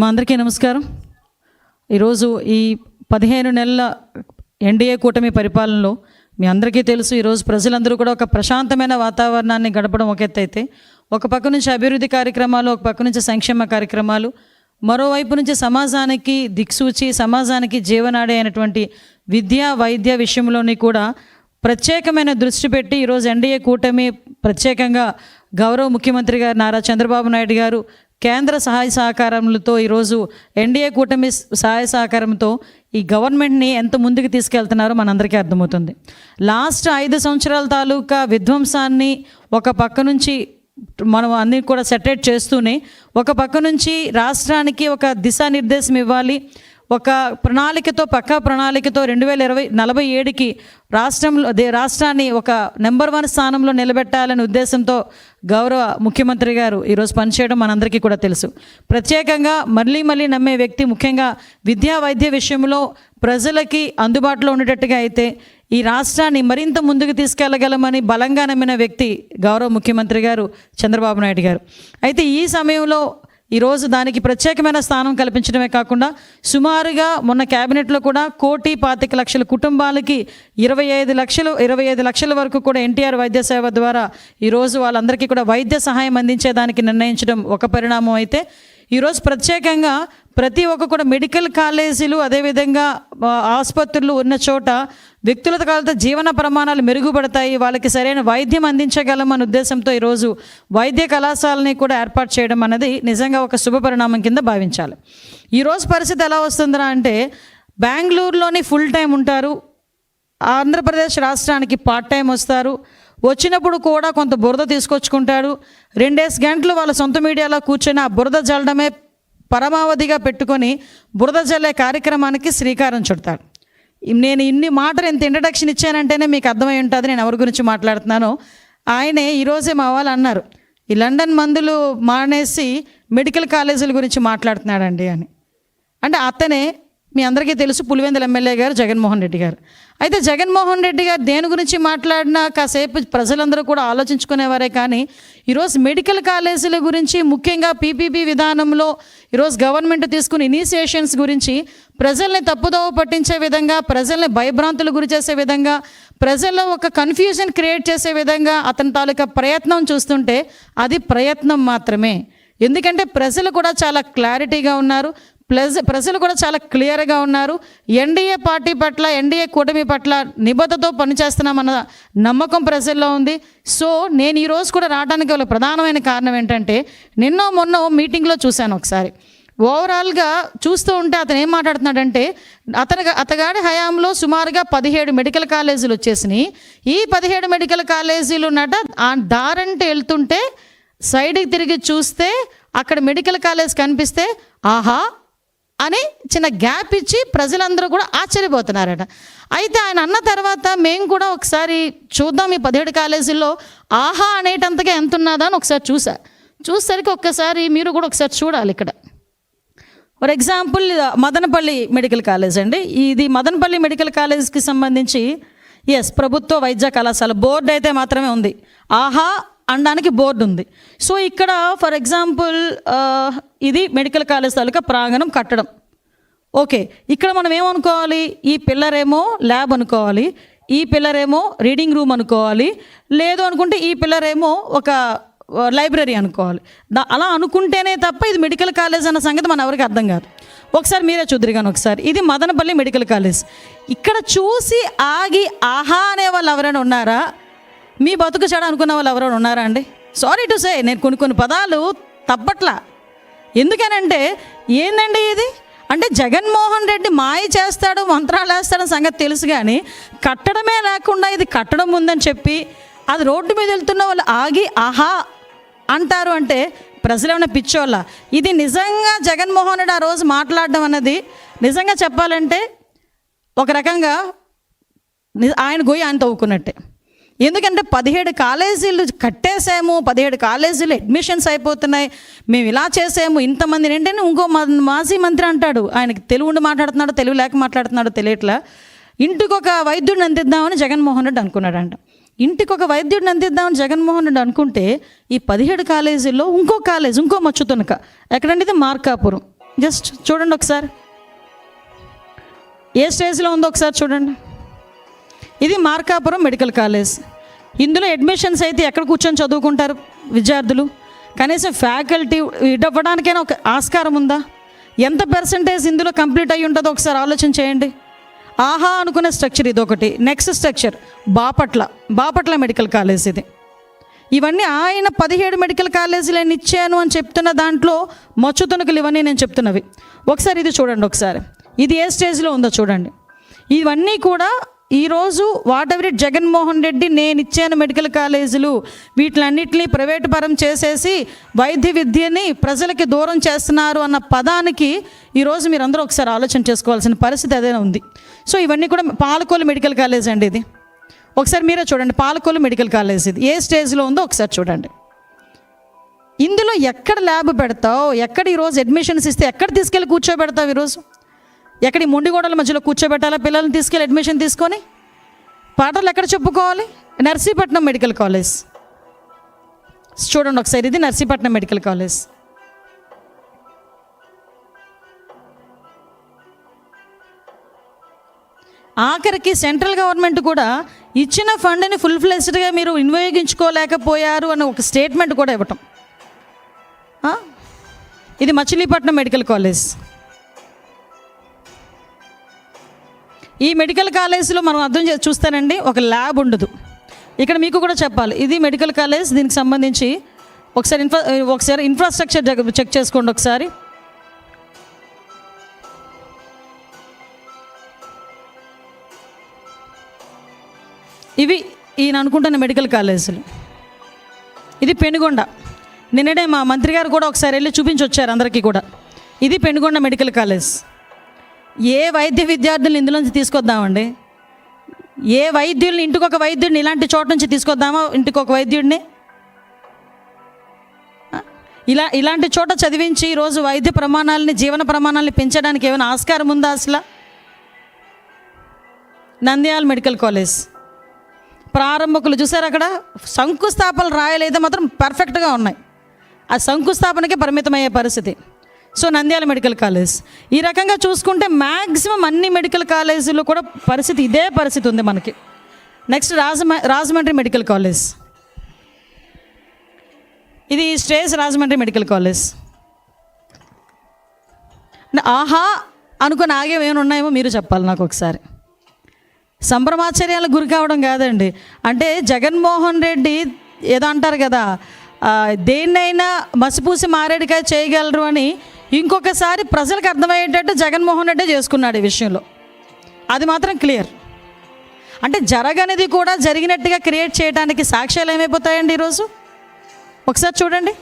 మా అందరికీ నమస్కారం. ఈరోజు ఈ పదిహేను నెలల ఎన్డీఏ కూటమి పరిపాలనలో మీ అందరికీ తెలుసు ఈరోజు ప్రజలందరూ కూడా ఒక ప్రశాంతమైన వాతావరణాన్ని గడపడం ఒక ఎత్తు అయితే ఒక పక్క నుంచి అభివృద్ధి కార్యక్రమాలు ఒక పక్క నుంచి సంక్షేమ కార్యక్రమాలు మరోవైపు నుంచి సమాజానికి దిక్సూచి సమాజానికి జీవనాడి అయినటువంటి విద్య వైద్య విషయంలోని కూడా ప్రత్యేకమైన దృష్టి పెట్టి ఈరోజు ఎన్డీఏ కూటమి ప్రత్యేకంగా గౌరవ ముఖ్యమంత్రి గారు నారా చంద్రబాబు నాయుడు గారు కేంద్ర సహాయ సహకారములతో ఈరోజు ఎన్డీఏ కూటమి సహాయ సహకారంతో ఈ గవర్నమెంట్ని ఎంత ముందుకు తీసుకెళ్తున్నారో మనందరికీ అర్థమవుతుంది. లాస్ట్ ఐదు సంవత్సరాల తాలూకా విధ్వంసాన్ని ఒక పక్క నుంచి మనం అన్ని కూడా సెటరేట్ చేస్తూనే ఒక పక్క నుంచి రాష్ట్రానికి ఒక దిశానిర్దేశం ఇవ్వాలి. ఒక ప్రణాళికతో పక్కా ప్రణాళికతో రెండు వేల ఇరవై నలభై ఏడుకి రాష్ట్రంలో దే రాష్ట్రాన్ని ఒక నెంబర్ వన్ స్థానంలో నిలబెట్టాలనే ఉద్దేశంతో గౌరవ ముఖ్యమంత్రి గారు ఈరోజు పనిచేయడం మనందరికీ కూడా తెలుసు. ప్రత్యేకంగా మళ్ళీ మళ్ళీ నమ్మే వ్యక్తి ముఖ్యంగా విద్యా వైద్య విషయంలో ప్రజలకి అందుబాటులో ఉండేటట్టుగా అయితే ఈ రాష్ట్రాన్ని మరింత ముందుకు తీసుకెళ్ళగలమని బలంగా నమ్మిన వ్యక్తి గౌరవ ముఖ్యమంత్రి గారు చంద్రబాబు నాయుడు గారు. అయితే ఈ సమయంలో ఈరోజు దానికి ప్రత్యేకమైన స్థానం కల్పించడమే కాకుండా సుమారుగా మొన్న క్యాబినెట్లో కూడా కోటి పాతిక లక్షల కుటుంబాలకి ఇరవై ఐదు లక్షలు ఇరవై ఐదు లక్షల వరకు కూడా ఎన్టీఆర్ వైద్య సేవ ద్వారా ఈరోజు వాళ్ళందరికీ కూడా వైద్య సహాయం అందించేదానికి నిర్ణయించడం ఒక పరిణామం అయితే ఈరోజు ప్రత్యేకంగా ప్రతి ఒక్క కూడా మెడికల్ కాలేజీలు అదేవిధంగా ఆసుపత్రులు ఉన్న చోట వ్యక్తులతో కాలతో జీవన ప్రమాణాలు మెరుగుపడతాయి. వాళ్ళకి సరైన వైద్యం అందించగలం అనే ఉద్దేశంతో ఈరోజు వైద్య కళాశాలని కూడా ఏర్పాటు చేయడం అనేది నిజంగా ఒక శుభ పరిణామం కింద భావించాలి. ఈరోజు పరిస్థితి ఎలా వస్తుందిరా అంటే బెంగళూరులోని ఫుల్ టైం ఉంటారు. ఆంధ్రప్రదేశ్ రాష్ట్రానికి పార్ట్ టైం వస్తారు. వచ్చినప్పుడు కూడా కొంత బురద తీసుకొచ్చుకుంటాడు. రెండేసి గంటలు వాళ్ళ సొంత మీడియాలో కూర్చొని ఆ బురద జల్లడమే పరమావధిగా పెట్టుకొని బురద జల్లే కార్యక్రమానికి శ్రీకారం చుడతాడు. నేను ఇన్ని మాటలు ఇంత ఇంట్రడక్షన్ ఇచ్చానంటేనే మీకు అర్థమై ఉంటుంది నేను ఎవరి గురించి మాట్లాడుతున్నానో. ఆయనే ఈరోజే మా వాళ్ళు అన్నారు ఈ లండన్ మందులు మానేసి మెడికల్ కాలేజీల గురించి మాట్లాడుతున్నాడండి అని. అంటే అతనే మీ అందరికీ తెలుసు పులివెందుల ఎమ్మెల్యే గారు జగన్మోహన్ రెడ్డి గారు. అయితే జగన్మోహన్ రెడ్డి గారు దేని గురించి మాట్లాడినా కాసేపు ప్రజలందరూ కూడా ఆలోచించుకునేవారే కానీ ఈరోజు మెడికల్ కాలేజీల గురించి ముఖ్యంగా పీపీపీ విధానంలో ఈరోజు గవర్నమెంట్ తీసుకున్న ఇనిషియేషన్స్ గురించి ప్రజల్ని తప్పుదోవ పట్టించే విధంగా ప్రజల్ని భయభ్రాంతులు గురి చేసే విధంగా ప్రజల్లో ఒక కన్ఫ్యూజన్ క్రియేట్ చేసే విధంగా అతని తాలూకా ప్రయత్నం చూస్తుంటే అది ప్రయత్నం మాత్రమే. ఎందుకంటే ప్రజలు కూడా చాలా క్లారిటీగా ఉన్నారు. ప్లస్ ప్రజలు కూడా చాలా క్లియర్గా ఉన్నారు. ఎన్డీఏ పార్టీ పట్ల ఎన్డీఏ కూటమి పట్ల నిబద్ధతో పనిచేస్తున్నామన్న నమ్మకం ప్రజల్లో ఉంది. సో నేను ఈరోజు కూడా రావడానికి వాళ్ళ ప్రధానమైన కారణం ఏంటంటే నిన్నో మొన్న మీటింగ్లో చూశాను ఒకసారి. ఓవరాల్గా చూస్తూ ఉంటే అతను ఏం మాట్లాడుతున్నాడంటే అతని అతగాడి హయాంలో సుమారుగా పదిహేడు మెడికల్ కాలేజీలు వచ్చేసినాయి. ఈ పదిహేడు మెడికల్ కాలేజీలు ఉన్నట దారంటే వెళ్తుంటే సైడ్కి తిరిగి చూస్తే అక్కడ మెడికల్ కాలేజ్ కనిపిస్తే ఆహా అని చిన్న గ్యాప్ ఇచ్చి ప్రజలందరూ కూడా ఆశ్చర్యపోతున్నారట. అయితే ఆయన అన్న తర్వాత మేము కూడా ఒకసారి చూద్దాం ఈ పదిహేడు కాలేజీల్లో ఆహా అనేటంతగా ఎంత ఉన్నదా అని ఒకసారి చూసా. చూసేసరికి ఒక్కసారి మీరు కూడా ఒకసారి చూడాలి ఇక్కడ. For example Madanapalle medical college అండి. ఇది మదనపల్లి మెడికల్ కాలేజ్కి సంబంధించి ఎస్ ప్రభుత్వ వైద్య కళాశాల బోర్డు అయితే మాత్రమే ఉంది. ఆహా అనడానికి బోర్డు ఉంది. సో ఇక్కడ ఫర్ ఎగ్జాంపుల్ ఇది మెడికల్ కాలేజ్ తాలూకా ప్రాంగణం కట్టడం. ఓకే ఇక్కడ మనం ఏమనుకోవాలి? ఈ పిల్లరేమో ల్యాబ్ అనుకోవాలి ఈ పిల్లరేమో రీడింగ్ రూమ్ అనుకోవాలి లేదు అనుకుంటే ఈ పిల్లరేమో ఒక లైబ్రరీ అనుకోవాలి. అలా అనుకుంటేనే తప్ప ఇది మెడికల్ కాలేజ్ అన్న సంగతి మన ఎవరికి అర్థం కాదు. ఒకసారి మీరే చూద్దరిగాను ఒకసారి ఇది మదనపల్లి మెడికల్ కాలేజ్. ఇక్కడ చూసి ఆగి ఆహా అనే వాళ్ళు ఎవరైనా ఉన్నారా? మీ బతుకు చెడ అనుకున్న వాళ్ళు ఎవరో ఉన్నారా అండి? సారీ టు సే నేను కొన్ని కొన్ని పదాలు తప్పట్లా. ఎందుకనంటే ఏందండి ఇది? అంటే జగన్మోహన్ రెడ్డి మాయ చేస్తాడు మంత్రాలు వేస్తాడని సంగతి తెలుసు కానీ కట్టడమే లేకుండా ఇది కట్టడం ఉందని చెప్పి అది రోడ్డు మీద వెళ్తున్న వాళ్ళు ఆగి ఆహా! అంటారు అంటే ప్రజలేమైనా పిచ్చోళ్ళ? ఇది నిజంగా జగన్మోహన్ రెడ్డి ఆ రోజు మాట్లాడడం అన్నది నిజంగా చెప్పాలంటే ఒక రకంగా ఆయన గొయ్యి ఆయన తవ్వుకున్నట్టే. ఎందుకంటే పదిహేడు కాలేజీలు కట్టేసాము పదిహేడు కాలేజీలు అడ్మిషన్స్ అయిపోతున్నాయి. మేము ఇలా చేసాము ఇంతమంది ఏంటంటే ఇంకో మాజీ మంత్రి అంటాడు. ఆయనకి తెలుగు ఉండి మాట్లాడుతున్నాడు తెలుగు లేక మాట్లాడుతున్నాడు తెలియట్లా. ఇంటికి ఒక వైద్యుడిని అందిద్దామని జగన్మోహన్ రెడ్డి అనుకున్నాడంట. ఇంటికి ఒక వైద్యుడిని అందిద్దామని జగన్మోహన్ రెడ్డి అనుకుంటే ఈ పదిహేడు కాలేజీల్లో ఇంకో కాలేజ్ ఇంకో మచ్చుతునక ఎక్కడంటే ఇది మార్కాపురం. జస్ట్ చూడండి ఒకసారి. ఏ స్టేజ్లో ఉందో ఒకసారి చూడండి. ఇది మార్కాపురం మెడికల్ కాలేజ్. ఇందులో అడ్మిషన్స్ అయితే ఎక్కడ కూర్చొని చదువుకుంటారు విద్యార్థులు? కనీసం ఫ్యాకల్టీ ఇవ్వడానికైనా ఒక ఆస్కారం ఉందా? ఎంత పర్సంటేజ్ ఇందులో కంప్లీట్ అయ్యి ఉంటుందో ఒకసారి ఆలోచన చేయండి. ఆహా అనుకునే స్ట్రక్చర్ ఇది ఒకటి next structure Bapatla Bapatla medical college ఇది. ఇవన్నీ ఆయన పదిహేడు మెడికల్ కాలేజీలు నేను ఇచ్చాను అని చెప్తున్న దాంట్లో మచ్చుతునకులు ఇవన్నీ నేను చెప్తున్నవి. ఒకసారి ఇది చూడండి ఒకసారి. ఇది ఏ స్టేజ్లో ఉందో చూడండి. ఇవన్నీ కూడా ఈరోజు వాట్ ఎవరి జగన్మోహన్ రెడ్డి నేను ఇచ్చాను మెడికల్ కాలేజీలు. వీటిలన్నింటినీ ప్రైవేటు పరం చేసేసి వైద్య విద్యని ప్రజలకి దూరం చేస్తున్నారు అన్న పదానికి ఈరోజు మీరందరూ ఒకసారి ఆలోచన చేసుకోవాల్సిన పరిస్థితి అదే ఉంది. సో ఇవన్నీ కూడా పాలకోలు మెడికల్ కాలేజ్ అండి ఇది. ఒకసారి మీరే చూడండి పాలకోలు మెడికల్ కాలేజ్ ఇది. ఏ స్టేజ్లో ఉందో ఒకసారి చూడండి. ఇందులో ఎక్కడ ల్యాబ్ పెడతావు? ఎక్కడ ఈరోజు అడ్మిషన్స్ ఇస్తే ఎక్కడ తీసుకెళ్ళి కూర్చోబెడతావు ఈరోజు ఎక్కడ ఈ మొండిగోడల మధ్యలో కూర్చోబెట్టాలా? పిల్లల్ని తీసుకెళ్ళి అడ్మిషన్ తీసుకొని? పాటలు ఎక్కడ చెప్పుకోవాలి? Narsipatnam medical college. చూడండి ఒకసారి ఇది నర్సీపట్నం మెడికల్ కాలేజ్. ఆఖరికి సెంట్రల్ గవర్నమెంట్ కూడా ఇచ్చిన ఫండ్ని ఫుల్ ఫ్లెస్డ్గా మీరు వినియోగించుకోలేకపోయారు అని ఒక స్టేట్మెంట్ కూడా ఇవ్వటం. ఇది మచిలీపట్నం మెడికల్ కాలేజ్. ఈ మెడికల్ కాలేజ్లో మనం అర్థం చే చూస్తానండి ఒక ల్యాబ్ ఉండదు. ఇక్కడ మీకు కూడా చెప్పాలి ఇది మెడికల్ కాలేజ్ దీనికి సంబంధించి ఒకసారి ఇన్ఫ్రా ఒకసారి ఇన్ఫ్రాస్ట్రక్చర్ చెక్ చేసుకోండి ఒకసారి. ఇవి ఈయన అనుకుంటున్న మెడికల్ కాలేజీలు. ఇది పెనుగొండ. నిన్ననే మా మంత్రి గారు కూడా ఒకసారి వెళ్ళి చూపించి వచ్చారు అందరికీ కూడా. ఇది పెనుగొండ మెడికల్ కాలేజ్. ఏ వైద్య విద్యార్థులను ఇందులోంచి తీసుకొద్దామండి? ఏ వైద్యుల్ని ఇంటికొక వైద్యుడిని ఇలాంటి చోట నుంచి తీసుకొద్దామా? ఇంటికొక వైద్యుడిని? ఇలా ఇలాంటి చోట చదివించి ఈరోజు వైద్య ప్రమాణాలని జీవన ప్రమాణాలని పెంచడానికి ఏమైనా ఆస్కారం ఉందా అసలు? Nandyal medical college. ప్రారంభకులు చూసారు అక్కడ? శంకుస్థాపనలు రాయలేదో మాత్రం పర్ఫెక్ట్గా ఉన్నాయి. ఆ శంకుస్థాపనకే పరిమితమయ్యే పరిస్థితి. So Nandyal medical college. ఈ రకంగా చూసుకుంటే మ్యాక్సిమం అన్ని మెడికల్ కాలేజీలో కూడా పరిస్థితి ఇదే పరిస్థితి ఉంది మనకి. నెక్స్ట్ రాజమ రాజమండ్రి మెడికల్ కాలేజ్. ఇది స్టేజ్ రాజమండ్రి మెడికల్ కాలేజ్. ఆహా! అనుకుని ఆగేవేమైనా ఉన్నాయేమో మీరు చెప్పాలి నాకు ఒకసారి. సంభ్రమాశ్చర్యాలకు గురి కావడం కాదండి. అంటే జగన్మోహన్ రెడ్డి ఏదో అంటారు కదా దేన్నైనా మసిపూసి మారేడుకాయ చేయగలరు అని ఇంకొకసారి ప్రజలకు అర్థమయ్యేటట్టు జగన్మోహన్ రెడ్డి చేసుకున్నాడు ఈ విషయంలో. అది మాత్రం క్లియర్. అంటే జరగనిది కూడా జరిగినట్టుగా క్రియేట్ చేయడానికి సాక్ష్యాలు ఏమైపోతాయండి ఈరోజు? ఒకసారి చూడండి.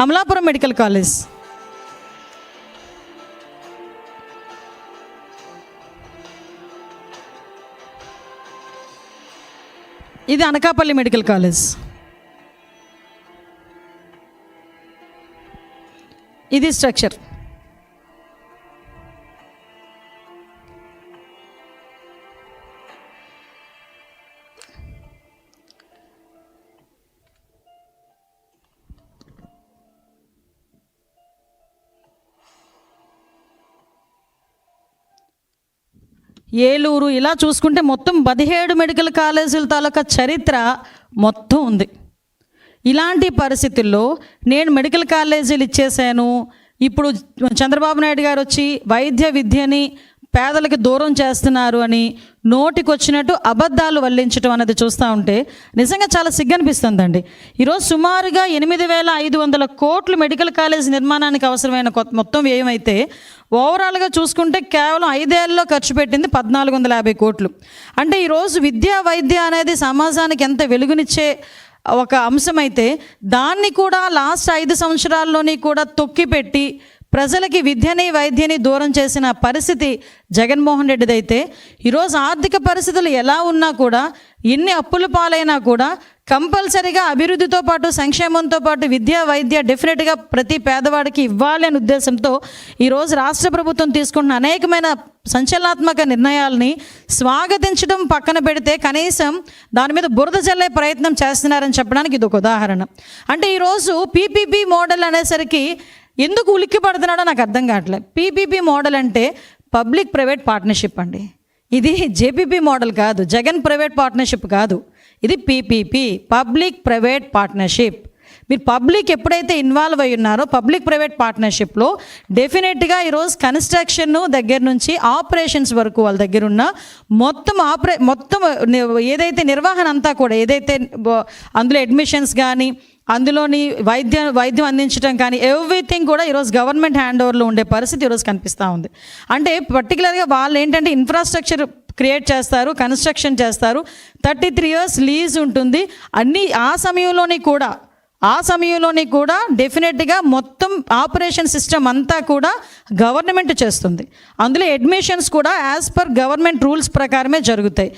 Amalapuram medical college. ఇది అనకాపల్లి మెడికల్ కాలేజ్. ఇది స్ట్రక్చర్. ఏలూరు ఇలా చూసుకుంటే మొత్తం పదిహేడు మెడికల్ కాలేజీల తాలూకా చరిత్ర మొత్తం ఉంది. ఇలాంటి పరిస్థితుల్లో నేను మెడికల్ కాలేజీలు ఇచ్చేసాను ఇప్పుడు చంద్రబాబు నాయుడు గారు వచ్చి వైద్య విద్యని పేదలకు దూరం చేస్తున్నారు అని నోటికొచ్చినట్టు అబద్ధాలు వల్లించడం అనేది చూస్తూ ఉంటే నిజంగా చాలా సిగ్గనిపిస్తుందండి. ఈరోజు సుమారుగా ఎనిమిది వేల ఐదు వందల కోట్లు మెడికల్ కాలేజ్ నిర్మాణానికి అవసరమైన కొత్త- మొత్తం వ్యయమైతే ఓవరాల్గా చూసుకుంటే కేవలం ఐదేళ్ళలో ఖర్చు పెట్టింది పద్నాలుగు వందల యాభై కోట్లు. అంటే ఈరోజు విద్యా వైద్య అనేది సమాజానికి ఎంత వెలుగునిచ్చే ఒక అంశమైతే దాన్ని కూడా లాస్ట్ ఐదు సంవత్సరాల్లోని కూడా తొక్కిపెట్టి ప్రజలకి విద్యని వైద్యని దూరం చేసిన పరిస్థితి జగన్మోహన్ రెడ్డిదైతే ఈరోజు ఆర్థిక పరిస్థితులు ఎలా ఉన్నా కూడా ఎన్ని అప్పుల పాలైనా కూడా కంపల్సరీగా అభివృద్ధితో పాటు సంక్షేమంతో పాటు విద్య వైద్య డెఫినెట్గా ప్రతి పేదవాడికి ఇవ్వాలి అనే ఉద్దేశంతో ఈరోజు రాష్ట్ర ప్రభుత్వం తీసుకున్న అనేకమైన సంచలనాత్మక నిర్ణయాల్ని స్వాగతించడం పక్కన పెడితే కనీసం దాని మీద బురద జల్లే ప్రయత్నం చేస్తున్నారని చెప్పడానికి ఇది ఒక ఉదాహరణ. అంటే ఈరోజు పీపీపీ మోడల్ అనేసరికి ఎందుకు ఉలిక్కి పడుతున్నాడో నాకు అర్థం కావట్లేదు పీపీపీ మోడల్ అంటే పబ్లిక్ ప్రైవేట్ పార్ట్నర్షిప్ అండి. ఇది జేపీపీ మోడల్ కాదు జగన్ ప్రైవేట్ పార్ట్నర్షిప్ కాదు. ఇది పీపీపీ పబ్లిక్ ప్రైవేట్ పార్ట్నర్షిప్. మీరు పబ్లిక్ ఎప్పుడైతే ఇన్వాల్వ్ అయి ఉన్నారో పబ్లిక్ ప్రైవేట్ పార్ట్నర్షిప్లో డెఫినెట్గా ఈరోజు కన్స్ట్రక్షన్ దగ్గర నుంచి ఆపరేషన్స్ వరకు వాళ్ళ దగ్గర ఉన్న మొత్తం ఆపరే మొత్తం ఏదైతే నిర్వహణ అంతా కూడా ఏదైతే అందులో అడ్మిషన్స్ కానీ అందులోని వైద్యం వైద్యం అందించడం కానీ ఎవ్రీథింగ్ కూడా ఈరోజు గవర్నమెంట్ హ్యాండ్ ఓవర్లో ఉండే పరిస్థితి ఈరోజు కనిపిస్తూ ఉంది. అంటే పర్టికులర్గా వాళ్ళు ఏంటంటే ఇన్ఫ్రాస్ట్రక్చర్ క్రియేట్ చేస్తారు కన్స్ట్రక్షన్ చేస్తారు. థర్టీ త్రీ ఇయర్స్ లీజ్ ఉంటుంది. అన్ని ఆ సమయంలోని కూడా ఆ సమయంలోని కూడా డెఫినెట్గా మొత్తం ఆపరేషన్ సిస్టమ్ అంతా కూడా గవర్నమెంట్ చేస్తుంది. అందులో అడ్మిషన్స్ కూడా యాజ్ పర్ గవర్నమెంట్ రూల్స్ ప్రకారమే జరుగుతాయి.